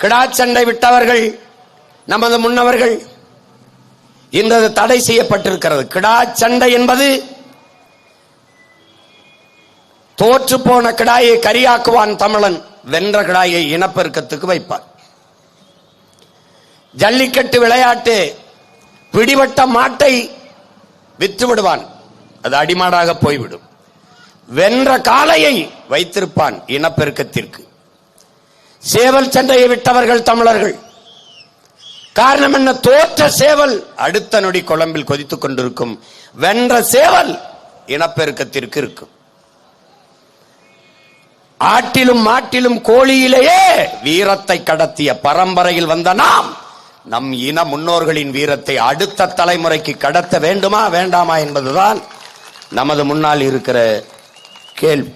கிடாச்சண்டை விட்டவர்கள் நமது முன்னவர்கள் இன்றது தடை செய்யப்பட்டிருக்கிறது. கிடாச்சண்டை என்பது தோற்று போன கிடாயை கரியாக்குவான் தமிழன் வென்ற கிடாயை இனப்பெருக்கத்துக்கு வைப்பார் ஜல்லிக்கட்டு விளையாட்டு பிடிபட்ட மாட்டை விற்று விடுவான் அது அடிமாடாக போய்விடும். வென்ற காளையை வைத்திருப்பான் இனப்பெருக்கத்திற்கு. சேவல் சண்டையை விட்டவர்கள் தமிழர்கள். காரணம் என்ன? தோற்ற சேவல் அடுத்த நொடி குழம்பில் கொதித்துக் கொண்டிருக்கும். வென்ற சேவல் இனப்பெருக்கத்திற்கு இருக்கும். ஆட்டிலும் மாட்டிலும் கோழியிலேயே வீரத்தை கடத்திய பரம்பரையில் வந்த நாம் நம் இன முன்னோர்களின் வீரத்தை அடுத்த தலைமுறைக்கு கடத்த வேண்டுமா வேண்டாமா என்பதுதான் நமது முன்னால் இருக்கிற கேள்வி